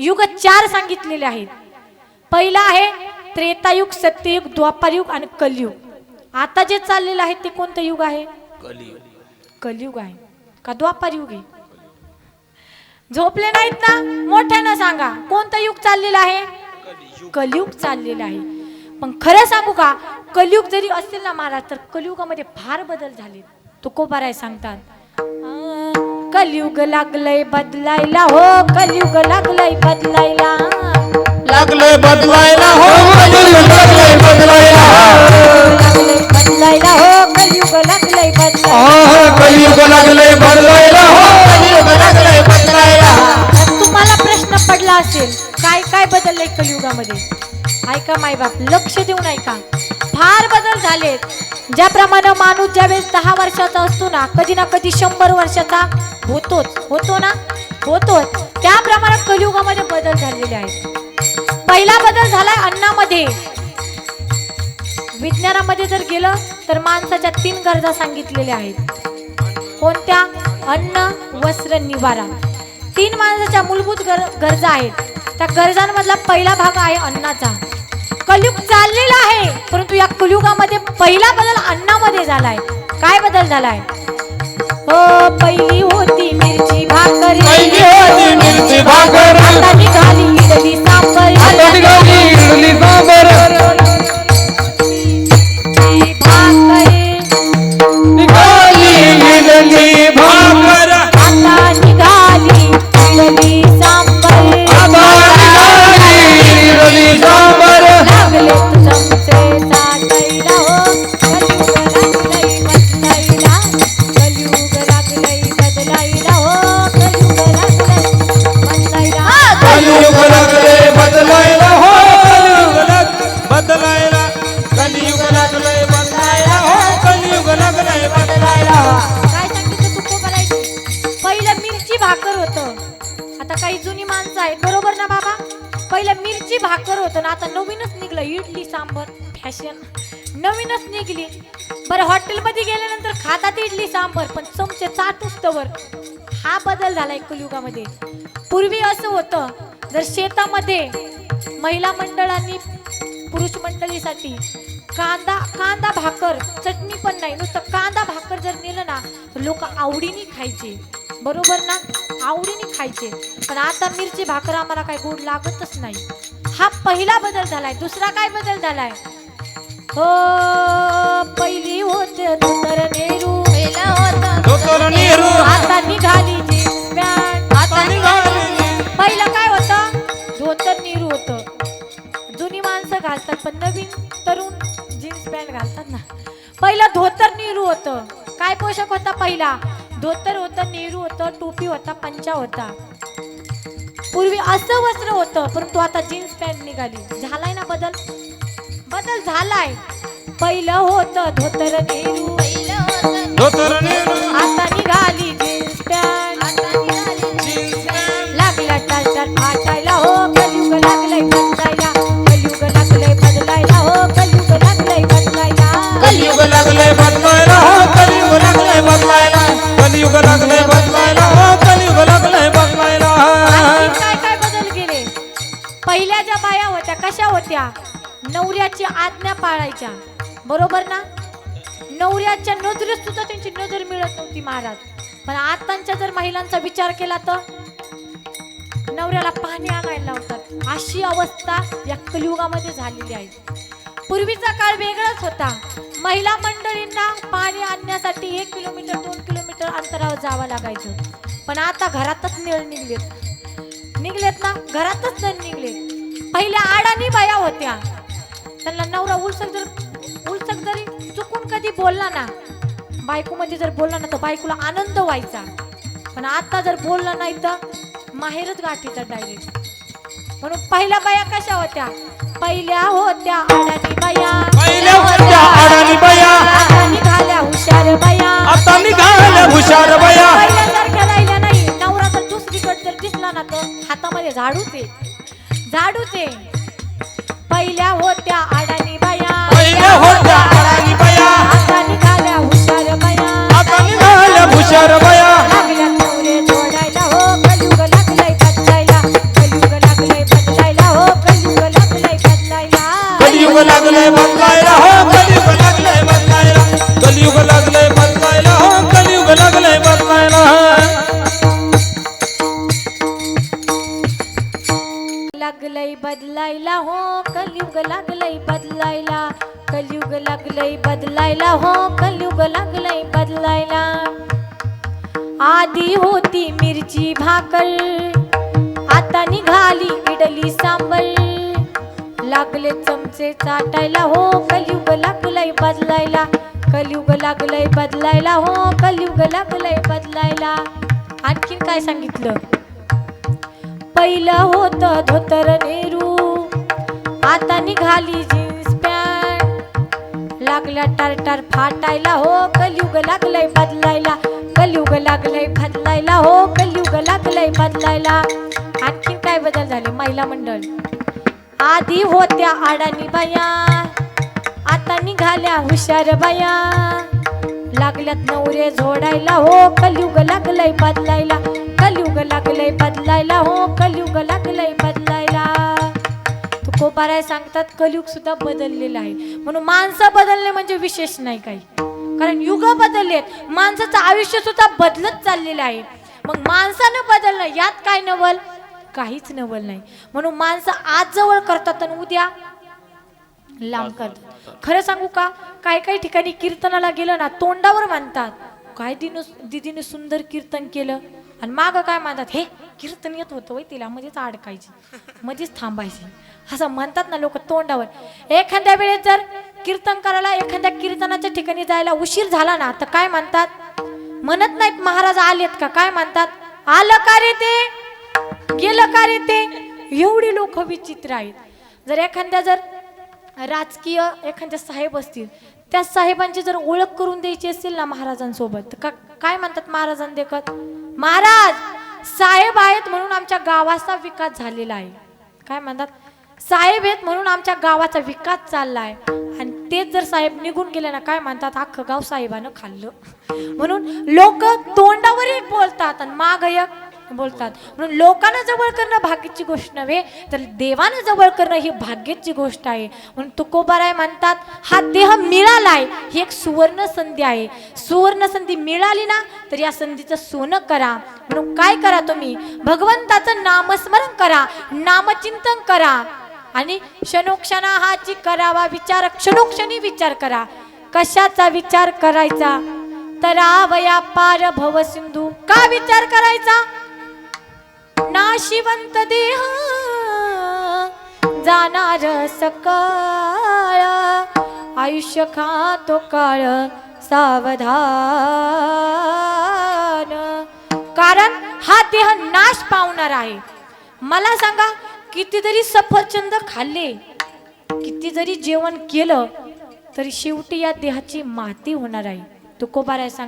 युग चार सांगितलेले आहेत. पहिला आहे त्रेतायुग सत्ययुग द्वापारयुग आणि कलयुग. आता जे चाललेलं आहे ते कोणतं युग आहे? कलयुग. आहे. का द्वापार युग आहे? झोपले नाहीत ना? मोठ्यानं सांगा कोणतं युग चाललेलं आहे? कलयुग चाललेलं आहे. पण खरं सांगू का कलयुग जरी असेल ना महाराज तर कलयुगामध्ये फार बदल झाले. तुकोबाराय सांगतात कलयुग लागलंय बदलायला हो कलयुग लागलंय बदलायला. लागलंय बदलायला हो लागलंय बदलायला. लागलंय बदलायला हो कलयुग लागलंय बदलायला. कलियुग लागलंय बदलायला हो कलियुग लागलंय बदलायला. तर तुम्हाला प्रश्न पडला असेल काय काय बदललंय कलियुगामध्ये? ऐका मायबाप लक्ष देऊन ऐका. फार बदल झालेत. ज्याप्रमाणे माणूस ज्यावेळेस दहा वर्षाचा असतो ना कधी ना कधी शंभर वर्षाचा होतोच. होतो ना? होतोच. त्याप्रमाणे कलियुगामध्ये बदल झालेले आहेत. पहिला बदल झालाय अन्नामध्ये. विज्ञानामध्ये जर गेलं तर माणसाच्या तीन गरजा सांगितलेल्या आहेत. कोणत्या? अन्न वस्त्र निवारा. तीन माणसाच्या मूलभूत गर गरजा आहेत. त्या गरजांमधला पहिला भाग आहे अन्नाचा. कलयुग चाललेला आहे. परंतु या कलयुगामध्ये पहिला बदल अन्नामध्ये झालाय. काय बदल झालाय? हो पहिली होती मिरची भाकर. पहिला मिरची भाकर होतं ना आता नवीनच निघलं. इडली सांबर फॅशन. नवीनच निघली. बरं हॉटेलमध्ये गेल्यानंतर खातात इडली सांबर पण चमचे चाटूच तवर हा बदल झालाय कलियुगामध्ये. पूर्वी असं होतं जर शेतामध्ये महिला मंडळांनी पुरुष मंडळीसाठी कांदा कांदा भाकर चटणी पण नाही नुसतं कांदा भाकर जर नेलं ना तर लोक आवडीने खायचे. बरोबर ना? आवडीने खायचे. पण आता मिरची भाकर आम्हाला काय गोड लागतच नाही. हा पहिला बदल झालाय दुसरा काय बदल झालाय? हो पहिली होते धोतर नेहरू. धोतर नेहरू. आता निघाली जीन्स पॅन्ट. आता निघाली पहिलं काय होतं? धोतर नेहरू होतं. जुनी माणसं घालतात पण नवीन तरुण जीन्स पॅन्ट घालतात ना. पहिलं धोतर नेहरू होतं. काय पोशाख होता पहिला? धोतर होतं नेहरू होतं टोपी होता पंचा होता. पूर्वी असं वस्त्र होतं परंतु आता जीन्स पॅन्ट निघाली. झालाय ना बदल? बदल झालाय. पहिलं होतं धोतर नेहरू. धोतर नेहरू. आता निघाली. आज्ञा पाळायच्या. बरोबर ना? नवऱ्याच्या नजरेत सुद्धा त्यांची नजर मिळत नव्हती महाराज. पण आताच्या जर महिलांचा विचार केला तर? नवऱ्याला पाणी आणायला लावतात. अशी अवस्था या कलियुगामध्ये झालेली आहे. पूर्वीचा काळ वेगळाच होता. महिला मंडळींना पाणी आणण्यासाठी एक किलोमीटर दोन किलोमीटर अंतरावर जावं लागायचं. पण आता घरातच नळ निघलेत. निघलेत ना? घरातच नळ निघलेत पहिल्या आडानी बाया होत्या. त्यांना नवरा उलसक जर उलसक जरी चुकून कधी बोलला ना बायकोमध्ये जर बोलला ना तर बायकोला आनंद व्हायचा. पण आता जर बोलला नाही तर माहेरच गाठीचा डायरेक्ट म्हणून पहिल्या बाया कशा होत्या? पहिल्या होत्या अडाणी बाया. पहिल्या होत्या अडाणी बाया. आता निघाल्या हुशार बाया. आता निघाल्या हुशार बाया. पहिल्यासारख्या राहिल्या नाही. नवरा जर दुसरीकडे जर दिसला ना तर हातामध्ये झाडूच आहे. लागलय बदलायला हो. कलयुग लागलय बदलायला. कलयुग लागलय बदलायला हो. कलयुग लागलय बदलायला. आधी होती मिरची भाकर आता निघाली इडली सांबर लागले चमचे चाटायला हो. कलयुग लागलय बदलायला. कलयुग लागलय बदलायला हो. कलयुग लागलय बदलायला. आणखीन काय सांगितलं? पहिलं होतं धोतर नेहरू. आता निघाली जीन्स पॅन्ट. लागल्या टारटार फाटायला हो कलयुग लागलंय बदलायला. कलयुग लागलंय बदलायला हो कलयुग लागलंय बदलायला. आणखीन काय बदल झाले? महिला मंडळ. आधी होत्या अडाणी बाया आता निघाल्या हुशार बाया. लागल्यात नवरे जोडायला हो कलयुग लागलंय बदलायला. कलयुग लागलंय बदलायला हो कलयुग लागलंय बदलायला. तुकोबाराय सांगतात कलयुग सुद्धा बदललेलं आहे. म्हणून माणसं बदलणे म्हणजे विशेष नाही काही. कारण युग बदललेत माणसाचं आयुष्य सुद्धा बदलत चाललेलं आहे. मग माणसानं बदलणं यात काय नवल? काहीच नवल नाही. म्हणून माणसं आज जवळ करतात आणि उद्या लांब करतात. खरं सांगू का? काही काही ठिकाणी कीर्तनाला गेलं ना तोंडावर म्हणतात काय दिनो दिदीने सुंदर कीर्तन केलं? आणि माग काय म्हणतात हे कीर्तन येत होतं वय तिला मध्येच अडकायची मध्येच थांबायची. असं म्हणतात ना लोक तोंडावर. एखाद्या वेळेस जर कीर्तन करायला एखाद्या कीर्तनाच्या ठिकाणी जायला उशीर झाला ना तर काय म्हणतात? म्हणत नाहीत महाराज आलेत का? काय म्हणतात? आलं का रे ते? गेलं का रे ते? एवढी लोक विचित्र आहेत. जर एखाद्या जर राजकीय एखाद्या साहेब असतील त्या साहेबांची जर ओळख करून द्यायची असेल ना महाराजांसोबत तर का काय म्हणतात महाराजां देखत महाराज साहेब आहेत म्हणून आमच्या गावाचा विकास झालेला आहे. काय म्हणतात? साहेब आहेत म्हणून आमच्या गावाचा विकास चाललाय. आणि तेच जर साहेब निघून गेले ना काय म्हणतात? अख्खं गाव साहेबानं खाल्लं. म्हणून लोक तोंडावरही बोलतात आणि माग एक बोलतात. म्हणून लोकांना जवळ करणं भाग्याची गोष्ट नव्हे तर देवानं जवळ करणं ही भाग्याची गोष्ट आहे. म्हणून तुकोबाराय म्हणतात हा देह मिळालाय ही एक सुवर्ण संधी आहे. सुवर्ण संधी मिळाली ना तर या संधीचं सोनं करा. म्हणून काय करा तुम्ही? भगवंताचं नामस्मरण करा नामचिंतन करा. आणि क्षणोक्षणाहाची करावा विचार क्षणोक्षणी विचार करा. कशाचा विचार करायचा? तरावया पार भव सिंधू का विचार करायचा? नाशिवंत देह जाणार सकाळ. आयुष्य खातो काळ सावधान. कारण हा देह नाश पावणार आहे. मला सांगा किती जरी सफरचंद खाल्ले किती जरी जेवण केलं तरी शेवटी या देहाची माती होणार आहे. तुकोबाराय सांग